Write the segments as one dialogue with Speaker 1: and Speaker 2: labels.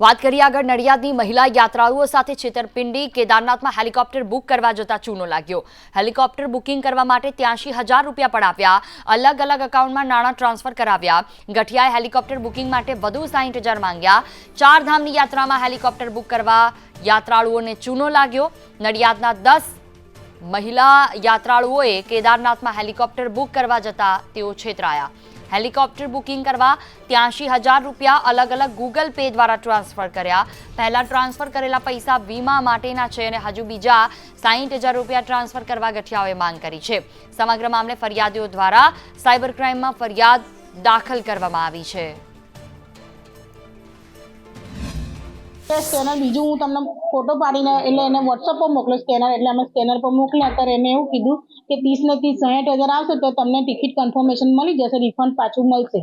Speaker 1: વાત કરીએ આગળ નડિયાદની મહિલા યાત્રાળુઓ સાથે છેતરપિંડી. કેદારનાથમાં હેલિકોપ્ટર બુક કરવા જતા ચૂનો લાગ્યો. હેલિકોપ્ટર બુકિંગ કરવા માટે ત્યાંશી હજાર રૂપિયા પડાવ્યા. અલગ અલગ એકાઉન્ટમાં નાણાં ટ્રાન્સફર કરાવ્યા. ગઠિયાએ હેલિકોપ્ટર બુકિંગ માટે વધુ સાહીઠ હજાર માંગ્યા. ચાર ધામની યાત્રામાં હેલિકોપ્ટર બુક કરવા યાત્રાળુઓને ચૂનો લાગ્યો. નડિયાદના દસ મહિલા યાત્રાળુઓએ કેદારનાથમાં હેલિકોપ્ટર બુક કરવા જતા તેઓ છેતરાયા. હેલિકોપ્ટર બુકિંગ કરવા ત્યાંશી હજાર રૂપિયા અલગ અલગ ગૂગલ પે દ્વારા ટ્રાન્સફર કર્યા. પહેલા ટ્રાન્સફર કરેલા પૈસા વીમા માટેના છે અને હજુ બીજા સાહીઠ હજાર રૂપિયા ટ્રાન્સફર કરવા ગઠિયાઓએ માંગ કરી છે. સમગ્ર મામલે ફરિયાદીઓ દ્વારા સાયબર ક્રાઇમમાં ફરિયાદ દાખલ કરવામાં આવી છે.
Speaker 2: તે સ્કેનર બીજું હું તમને ફોટો પાડીને, એટલે એને વોટ્સઅપ પર મોકલો સ્કેનર એટલે અમે સ્કેનર પર મોકલ્યા. ત્યારે એને એવું કીધું કે ત્રીસ ને ત્રીસ સાઠ હજાર આવશે તો તમને ટિકિટ કન્ફર્મેશન મળી જશે રિફંડ પાછું મળશે.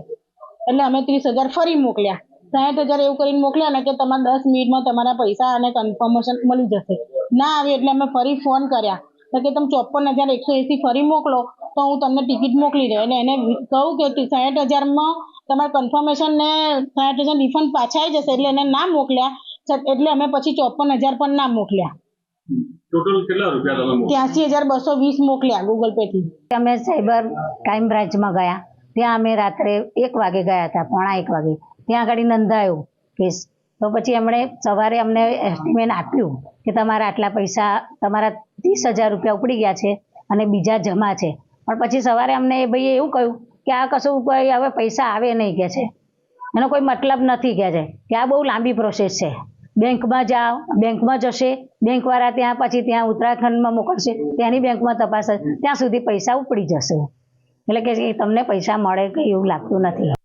Speaker 2: એટલે અમે ત્રીસ હજાર ફરી મોકલ્યા. સાઠ હજાર એવું કરીને મોકલ્યા ને કે તમારે દસ મિનિટમાં તમારા પૈસા અને કન્ફર્મેશન મળી જશે. ના આવે એટલે અમે ફરી ફોન કર્યા. તો કે તમે ચોપન હજાર એકસો એંસી ફરી મોકલો, તો હું તમને ટિકિટ મોકલી દઉં. એટલે એને કહું કે સાઠ હજારમાં તમારે કન્ફર્મેશન ને સાઠ હજાર રિફંડ પાછા આવી જશે, એટલે એને ના મોકલ્યા. એટલે અમે પછી ચોપન હજાર પણ ના મોકલ્યા.
Speaker 3: ટોટલ કેટલા રૂપિયા તમે
Speaker 2: ત્યાંસી હજાર બસો વીસ મોકલ્યા ગૂગલ પે થી.
Speaker 4: અમે સાયબર ક્રાઇમ બ્રાન્ચમાં ગયા. ત્યાં અમે રાત્રે એક વાગે ગયા હતા પોણા એક વાગે. ત્યાં આગળ નોંધાયો કેસ. તો પછી એમણે સવારે અમને એસ્ટિમેટ આપ્યું કે તમારા આટલા પૈસા તમારા ત્રીસ હજાર રૂપિયા ઉપડી ગયા છે અને બીજા જમા છે. પણ પછી સવારે અમને એ ભાઈએ એવું કહ્યું કે આ કશું કોઈ હવે પૈસા આવે નહીં કે છે. એનો કોઈ મતલબ નથી કે છે. કે આ બહુ લાંબી પ્રોસેસ છે. બેંકમાં જાઓ, બેંકમાં જશે, બેંકવાળા ત્યાં પછી ત્યાં ઉત્તરાખંડમાં મોકલશે, ત્યાંની બેંકમાં તપાસ ત્યાં સુધી પૈસા ઉપડી જશે. એટલે કે તમને પૈસા મળે કે એવું લાગતું નથી.